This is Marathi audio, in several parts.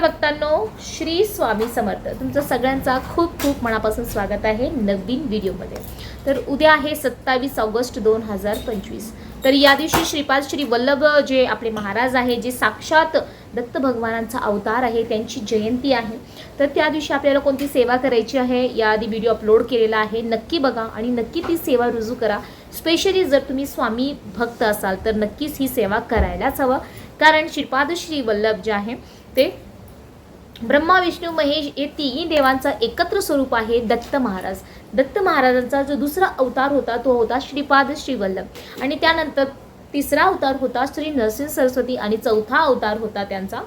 भक्तांनो श्री स्वामी समर्थ. तुमचं सगळ्यांचा खूप खूप मनापासून स्वागत आहे नवीन व्हिडिओमध्ये. तर उद्या आहे सत्तावीस ऑगस्ट दोन हजार पंचवीस. तर या दिवशी श्रीपाद श्री वल्लभ जे आपले महाराज आहे जे साक्षात दत्त भगवानांचा अवतार आहे त्यांची जयंती आहे. तर त्या दिवशी आपल्याला कोणती सेवा करायची आहे याआधी व्हिडिओ अपलोड केलेला आहे. नक्की बघा आणि नक्की ती सेवा रुजू करा. स्पेशली जर तुम्ही स्वामी भक्त असाल तर नक्कीच ही सेवा करायलाच हवं. कारण श्रीपाद श्री वल्लभ जे आहे ते ब्रह्मा विष्णू महेश हे तिन्ही देवांचा एकत्र स्वरूप आहे दत्त महाराज. दत्त महाराजांचा जो दुसरा अवतार होता तो होता श्रीपाद श्रीवल्लभ. आणि त्यानंतर तिसरा अवतार होता श्री नरसिंह सरस्वती आणि चौथा अवतार होता त्यांचा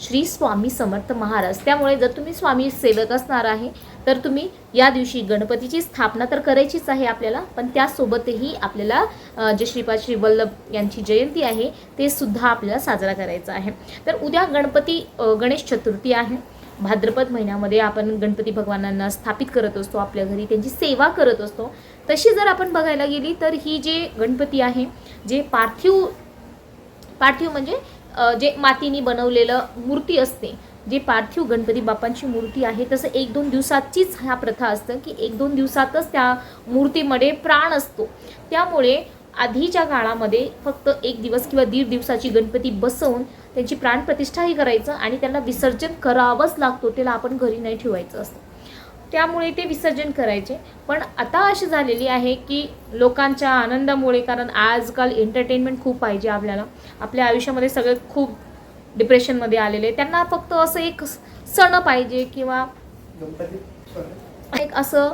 श्री स्वामी समर्थ महाराज. त्यामुळे जर तुम्ही स्वामी सेवक असणार आहे तर तुम्ही या दिवशी गणपतीची स्थापना तर करायचीच आहे आपल्याला पण त्यासोबतही आपल्याला जे श्रीपाद श्री वल्लभ यांची जयंती आहे ते सुद्धा आपल्याला साजरा करायचा आहे. तर उद्या गणपती गणेश चतुर्थी आहे. भाद्रपद महिन्यामध्ये आपण गणपती भगवानांना स्थापित करत असतो आपल्या घरी त्यांची सेवा करत असतो. तशी जर आपण बघायला गेली तर ही जे गणपती आहे जे पार्थिव पार्थिव म्हणजे जे मातीने बनवलेलं मूर्ती असते जे पार्थिव गणपती बाप्पांची मूर्ती आहे तसं एक दोन दिवसाचीच ह्या प्रथा असतं की एक दोन दिवसातच त्या मूर्तीमध्ये प्राण असतो. त्यामुळे आधीच्या काळामध्ये फक्त एक दिवस किंवा दीड दिवसाची गणपती बसवून त्यांची प्राणप्रतिष्ठाही करायचं आणि त्यांना विसर्जन करावंच लागतो त्याला आपण घरी नाही ठेवायचं असतं. त्यामुळे ते विसर्जन करायचे. पण आता अशी झालेली आहे की लोकांच्या आनंदामुळे कारण आजकाल एंटरटेनमेंट खूप पाहिजे आपल्याला. आपल्या आयुष्यामध्ये सगळं खूप डिप्रेशनमध्ये आलेले त्यांना फक्त असं एक सण पाहिजे किंवा एक असं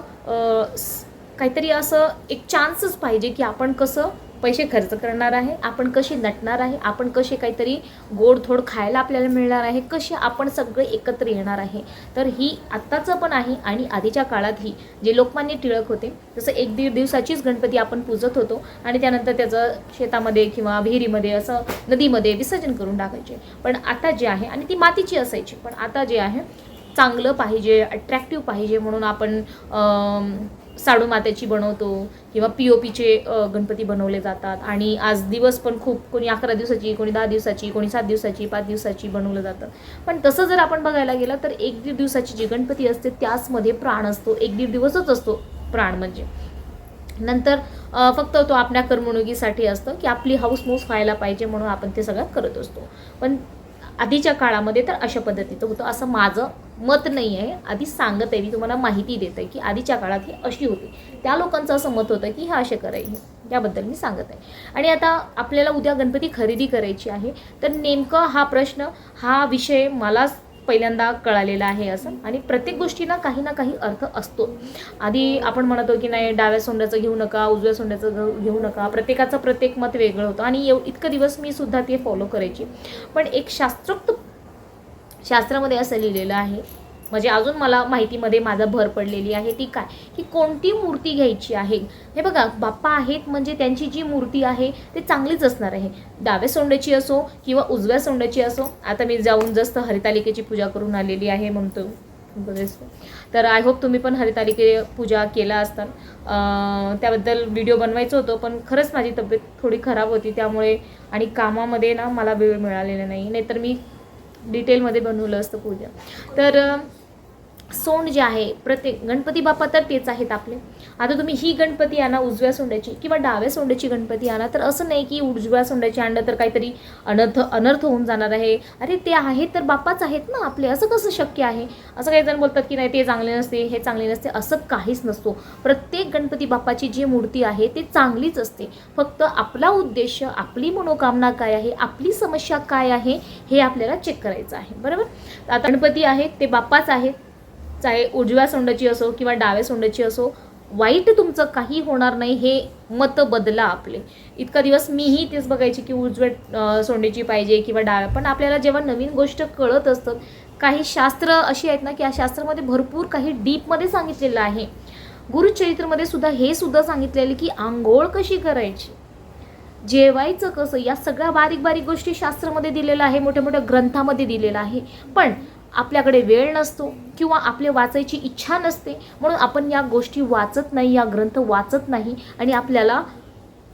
काहीतरी असं एक चान्सच पाहिजे की आपण कसं पैसे खर्च करणार आहे आपण कशी नटणार आहे आपण कसे काहीतरी गोडधोड खायला आपल्याला मिळणार आहे कसे आपण सगळे एकत्र येणार आहे. तर ही आत्ताचं पण आहे आणि आधीच्या काळातही जे लोकमान्य टिळक होते जसं एक दीड दिवसाचीच गणपती आपण पूजत होतो आणि त्यानंतर त्याचं शेतामध्ये किंवा विहिरीमध्ये असं नदीमध्ये विसर्जन करून टाकायचे. पण आता जे आहे आणि ती मातीची असायची पण आता जे आहे चांगलं पाहिजे अट्रॅक्टिव्ह पाहिजे म्हणून आपण साडू मात्याची बनवतो किंवा पी ओ पीचे गणपती बनवले जातात. आणि आज दिवस पण खूप कोणी अकरा दिवसाची कोणी दहा दिवसाची कोणी सात दिवसाची पाच दिवसाची बनवलं जातं. पण तसं जर आपण बघायला गेलं तर एक दीड दिवसाची जी गणपती असते त्याचमध्ये प्राण असतो. एक दीड दिवसच असतो प्राण म्हणजे. नंतर फक्त तो आपल्या करमणुकीसाठी असतं की आपली हाऊस मूस व्हायला पाहिजे म्हणून आपण ते सगळं करत असतो. पण आधीच्या काळामध्ये तर अशा पद्धतीचं होतं. असं माझं मत नाही आहे. आधी सांगत आहे मी तुम्हाला माहिती देत आहे की आधीच्या काळात ही अशी होती. त्या लोकांचं असं मत होतं की हे असे करायचे. याबद्दल मी सांगत आहे. आणि आता आपल्याला उद्या गणपती खरेदी करायची आहे. तर नेमकं हा प्रश्न हा विषय मला पहिल्यांदा कळालेलं आहे असं. आणि प्रत्येक गोष्टीला काही ना काही अर्थ असतो. आधी आपण म्हणतो की नाही डाव्या सोंड्याचं घेऊ नका उजव्या सोंड्याचं घेऊ घेऊ नका. प्रत्येकाचं प्रत्येक मत वेगळं होतं. आणि एव इतकं दिवस मी सुद्धा ते फॉलो करायची. पण एक शास्त्रोक्त शास्त्रामध्ये असं लिहिलेलं आहे म्हणजे अजून मला माहितीमध्ये माझा भर पडलेली आहे ती काय? की कोणती मूर्ती घ्यायची आहे? हे बघा बाप्पा आहेत म्हणजे त्यांची जी मूर्ती आहे ते चांगलीच असणार आहे. डाव्या सोंड्याची असो किंवा उजव्या सोंड्याची असो आता मी जाऊन जस्त हरितालिकेची पूजा करून आलेली आहे म्हणतो. तर आय होप तुम्ही पण हरितालिके पूजा केला असताल त्याबद्दल व्हिडिओ बनवायचं होतं पण खरंच माझी तब्येत थोडी खराब होती त्यामुळे आणि कामामध्ये ना मला वेळ मिळालेला नाही. नाहीतर मी डिटेलमध्ये बनवलं असतं पूजा. तर सोंड जे आहे प्रत्येक गणपती बाप्पा तर तेच आहेत आपले. आता तुम्ही ही गणपती आणा उजव्या सोंड्याची किंवा डाव्या सोंड्याची गणपती आणा तर असं नाही की उजव्या सोंड्याची आणलं तर काहीतरी अनर्थ अनर्थ होऊन जाणार आहे. अरे ते आहेत तर बाप्पाच आहेत ना आपले असं कसं शक्य आहे? असं काही जण बोलतात की नाही ते चांगले नसते हे चांगले नसते असं काहीच नसतो. प्रत्येक गणपती बाप्पाची जी मूर्ती आहे ती चांगलीच असते. फक्त आपला उद्देश आपली मनोकामना काय आहे आपली समस्या काय आहे हे आपल्याला चेक करायचं आहे. बरोबर? आता गणपती आहेत ते बाप्पाच आहेत चाहे उजव्या सोंडाची असो किंवा डाव्या सोंडाची असो वाईट तुमचं काही होणार नाही हे मत बदला आपले. इतका दिवस मीही तेच बघायची की उजव्या सोंडीची सोंडेची पाहिजे किंवा डाव्या. पण आपल्याला जेव्हा नवीन गोष्ट कळत असतं काही शास्त्र अशी आहेत ना की या शास्त्रामध्ये भरपूर काही डीपमध्ये सांगितलेलं आहे. गुरुचरित्रमध्ये सुद्धा हे सुद्धा सांगितलेलं की आंघोळ कशी करायची? जेवायचं कसं? या सगळ्या बारीक बारीक गोष्टी शास्त्रामध्ये दिलेलं आहे मोठ्या मोठ्या ग्रंथामध्ये दिलेलं आहे. पण आपल्याकडे वेळ नसतो किंवा आपले वाचायची इच्छा नसते म्हणून आपण या गोष्टी वाचत नाही या ग्रंथ वाचत नाही आणि आपल्याला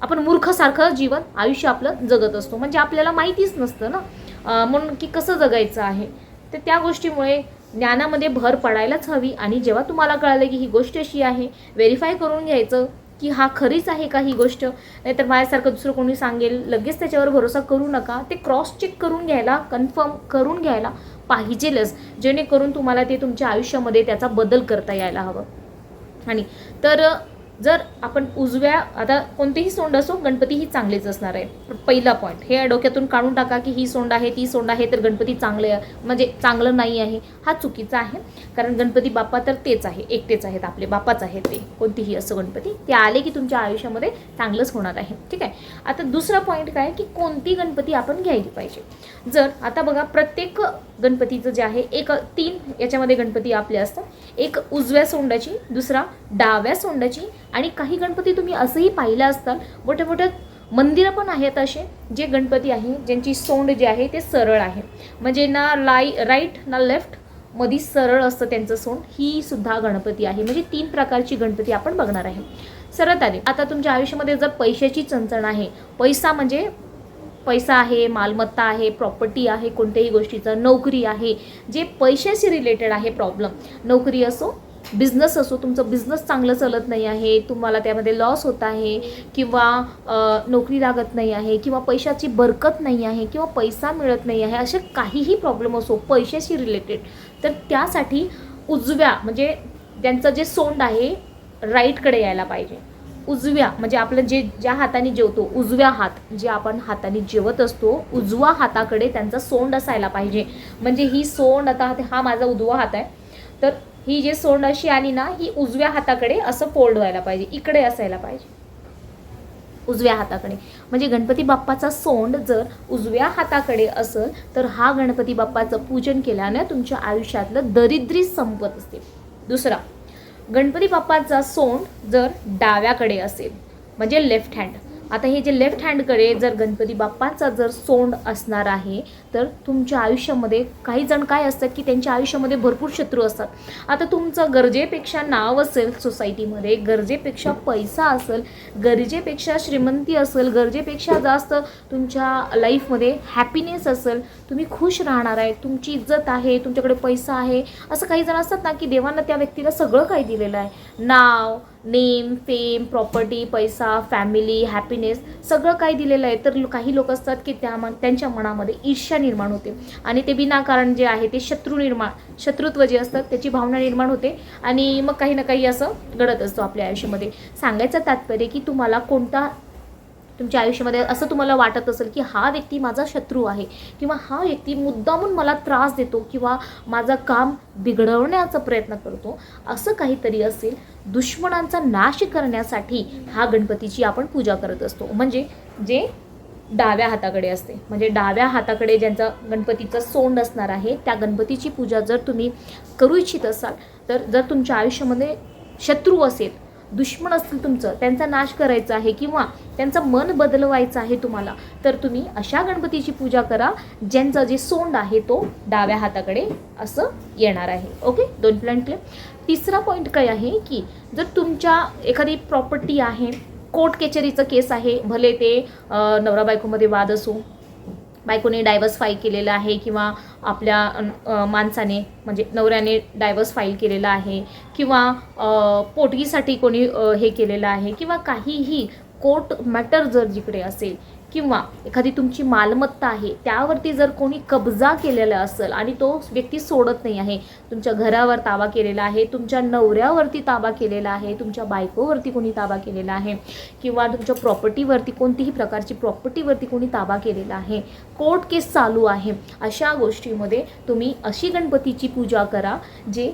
आपण मूर्खसारखं जीवन आयुष्य आपलं जगत असतो. म्हणजे आपल्याला माहितीच नसतं ना. म्हणून की कसं जगायचं आहे? तर त्या गोष्टीमुळे ज्ञानामध्ये भर पडायलाच हवी आणि जेव्हा तुम्हाला कळालं की ही गोष्ट अशी आहे व्हेरीफाय करून घ्यायचं की हा खरीच आहे का ही गोष्ट? नाहीतर माझ्यासारखं दुसरं कोणी सांगेल लगेच त्याच्यावर भरोसा करू नका. ते क्रॉस चेक करून घ्यायला कन्फर्म करून घ्यायला पाहिजेलच जेणेकरून तुम्हाला ते तुमच्या आयुष्यामध्ये त्याचा बदल करता यायला हवं. आणि तर जर आपण उजव्या आता कोणतेही सोंड असो गणपती ही चांगलेच असणार आहे. पहिला पॉईंट हे डोक्यातून काढून टाका की ही सोंड आहे ती सोंड आहे तर गणपती चांगले म्हणजे चांगलं नाही आहे. हा चुकीचा आहे. कारण गणपती बाप्पा तर तेच आहे. एकटेच आहेत आपले. बाप्पाच आहेत ते. कोणतीही असो गणपती. ते आले की तुमच्या आयुष्यामध्ये चांगलंच होणार आहे. ठीक आहे? आता दुसरा पॉईंट काय की कोणती गणपती आपण घ्यायली पाहिजे? जर आता बघा प्रत्येक गणपतीचं जे आहे एक तीन याच्यामध्ये गणपती आपले असतात. एक उजव्या सोंडाची दुसरा डाव्या सोंडाची आणि काही गणपती तुम्ही असंही पाहिलं असताल मोठ्या मोठ्या मंदिरं पण आहेत असे जे गणपती आहे ज्यांची सोंड जे आहे ते सरळ आहे. म्हणजे ना लाई राईट ना लेफ्ट मधी सरळ असतं त्यांचं सोंड. ही सुद्धा गणपती आहे. म्हणजे तीन प्रकारची गणपती आपण बघणार आहे. सरळ आले. आता तुमच्या आयुष्यामध्ये जर पैशाची चणचण आहे पैसा म्हणजे पैसा आहे मालमत्ता आहे प्रॉपर्टी आहे कोणत्याही गोष्टीचं नोकरी आहे जे पैशाशी रिलेटेड आहे प्रॉब्लेम नोकरी असो बिझनेस असो तुमचं बिझनेस चांगलं चालत नाही आहे तुम्हाला त्यामध्ये लॉस होत आहे किंवा नोकरी लागत नाही आहे किंवा पैशाची बरकत नाही आहे किंवा पैसा मिळत नाही आहे असे काहीही प्रॉब्लेम असो पैशाशी रिलेटेड तर त्यासाठी उजव्या म्हणजे त्यांचं जे सोंड आहे राईटकडे यायला पाहिजे. उजव्या म्हणजे आपलं जे ज्या हाताने जेवतो उजव्या हात जे आपण हाताने जेवत असतो उजवा हाताकडे त्यांचा सोंड असायला पाहिजे. म्हणजे ही सोंड आता हा माझा उजवा हात आहे तर ही जे सोंड अशी आली ना ही उजव्या हाताकडे असं फोल्ड व्हायला पाहिजे. इकडे असायला पाहिजे. उजव्या हाताकडे. म्हणजे गणपती बाप्पाचा सोंड जर उजव्या हाताकडे असेल तर हा गणपती बाप्पाचं पूजन केल्यानं तुमच्या आयुष्यातलं दरिद्री संपत असते. दुसरा गणपती बाप्पाचा सोंड जर डाव्याकडे असेल म्हणजे लेफ्ट हँड आता हे जे लेफ्ट हँडकडे जर गणपती बाप्पांचा जर सोंड असणार आहे तर तुमच्या आयुष्यामध्ये काही जण काय असतात की त्यांच्या आयुष्यामध्ये भरपूर शत्रू असतात. आता तुमचं गरजेपेक्षा नाव असेल सोसायटीमध्ये गरजेपेक्षा पैसा असेल गरजेपेक्षा श्रीमंती असेल गरजेपेक्षा जास्त तुमच्या लाईफमध्ये हॅपीनेस असेल तुम्ही खुश राहणार आहे तुमची इज्जत आहे तुमच्याकडे पैसा आहे असं काही जण असतात ना की देवानं त्या व्यक्तीला सगळं काही दिलेलं आहे. नाव नेम फेम प्रॉपर्टी पैसा फॅमिली हॅपीनेस सगळं काही दिलेलं आहे. तर काही लोक असतात की त्या मन- त्यांच्या मनामध्ये ईर्ष्या निर्माण होते. आणि ते विनाकारण जे आहे ते शत्रू निर्माण शत्रुत्व जे असतात त्याची भावना निर्माण होते. आणि मग काही ना काही असं घडत असतो आपल्या आयुष्यामध्ये. सांगायचं तात्पर्य की तुम्हाला कोणता तुमच्या आयुष्यामध्ये असं तुम्हाला वाटत असेल की हा व्यक्ती माझा शत्रू आहे किंवा हा व्यक्ती मुद्दामून मला त्रास देतो किंवा माझं काम बिघडवण्याचा प्रयत्न करतो असं काहीतरी असेल दुश्मनांचा नाश करण्यासाठी हा गणपतीची आपण पूजा करत असतो. म्हणजे जे डाव्या हाताकडे असते. म्हणजे डाव्या हाताकडे ज्यांचा गणपतीचा सोंड असणार आहे त्या गणपतीची पूजा जर तुम्ही करू इच्छित असाल तर जर तुमच्या आयुष्यामध्ये शत्रू असेल दुश्मन असतील तुमचं त्यांचा नाश करायचा आहे किंवा त्यांचं मन बदलवायचं आहे तुम्हाला तर तुम्ही अशा गणपतीची पूजा करा ज्यांचा जे सोंड आहे तो डाव्या हाताकडे असं येणार आहे. ओके दोन प्लॅन क्लिअर तिसरा पॉईंट काय आहे की जर तुमच्या एखादी प्रॉपर्टी आहे कोर्ट कचेरीचं केस आहे भले ते नवरा बायकोमध्ये वाद असो बायकोने डायव्हर्स फाईल केलेलं आहे किंवा आपल्या माणसाने म्हणजे नवऱ्याने डायव्हर्स फाईल केलेला आहे किंवा पोटगीसाठी कोणी हे केलेलं आहे किंवा काहीही कोर्ट मॅटर जर जिकडे असेल किंवा एखादी तुमची मालमत्ता आहे त्यावरती जर कोणी कब्जा केलेला असेल आणि तो व्यक्ती सोडत नाही आहे तुमच्या घरावर ताबा केलेला आहे तुमच्या नवऱ्यावरती ताबा केलेला आहे तुमच्या बायकोवरती कोणी ताबा केलेला आहे किंवा तुमच्या प्रॉपर्टीवरती कोणतीही प्रकारची प्रॉपर्टीवरती कोणी ताबा केलेला आहे कोर्ट केस चालू आहे अशा गोष्टीमध्ये तुम्ही अशी गणपतीची पूजा करा जे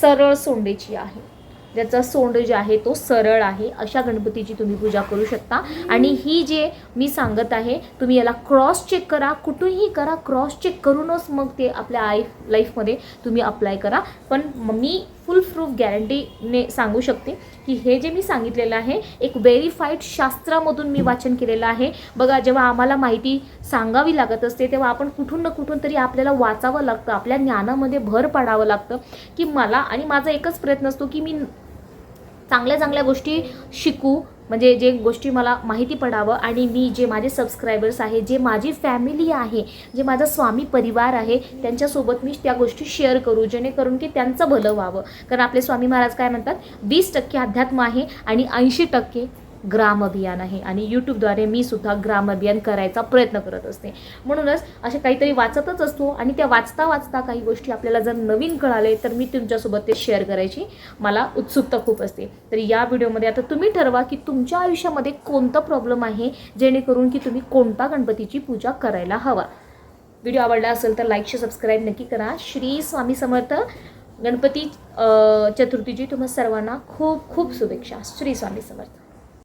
सरळ सोंडेची आहे. ज्याचा सोंड जे आहे तो सरळ आहे. अशा गणपतीची तुम्ही पूजा करू शकता. आणि ही जे मी सांगत आहे तुम्ही याला क्रॉस चेक करा. कुठूनही करा क्रॉस चेक करूनच मग ते आपल्या आय लाईफमध्ये तुम्ही अप्लाय करा. पण मी फुल प्रूफ गॅरंटीने सांगू शकते की हे जे मी सांगितलेलं आहे एक व्हेरीफाईड शास्त्रामधून मी वाचन केलेलं आहे. बघा जेव्हा आम्हाला माहिती सांगावी लागत असते तेव्हा आपण कुठून ना कुठून तरी आपल्याला वाचावं लागतं. आपल्या ज्ञानामध्ये भर पाडावं लागतं की मला आणि माझा एकच प्रयत्न असतो की मी चांगल्या चांगल्या गोष्टी शिकू म्हणजे जे गोष्टी मला माहिती पडावं आणि मी जे माझे सबस्क्रायबर्स आहे जे माझी फॅमिली आहे जे माझा स्वामी परिवार आहे त्यांच्यासोबत मी त्या गोष्टी शेअर करू जेणेकरून की त्यांचं भलं व्हावं. कारण आपले स्वामी महाराज काय म्हणतात? वीस टक्के अध्यात्म आहे आणि ऐंशी टक्के ग्राम अभियान आहे आणि यूट्यूबद्वारे मी सुद्धा ग्राम अभियान करायचा प्रयत्न करत असते. म्हणूनच असे काहीतरी वाचतच असतो आणि त्या वाचता वाचता काही गोष्टी आपल्याला जर नवीन कळाले तर मी तुमच्यासोबत ते शेअर करायची मला उत्सुकता खूप असते. तर या व्हिडिओमध्ये आता तुम्ही ठरवा की तुमच्या आयुष्यामध्ये कोणता प्रॉब्लेम आहे जेणेकरून की तुम्ही कोणता गणपतीची पूजा करायला हवा. व्हिडिओ आवडला असेल तर लाईक शेअर सबस्क्राईब नक्की करा. श्री स्वामी समर्थ गणपती चतुर्थीची तुम्हा सर्वांना खूप खूप शुभेच्छा. श्री स्वामी समर्थ.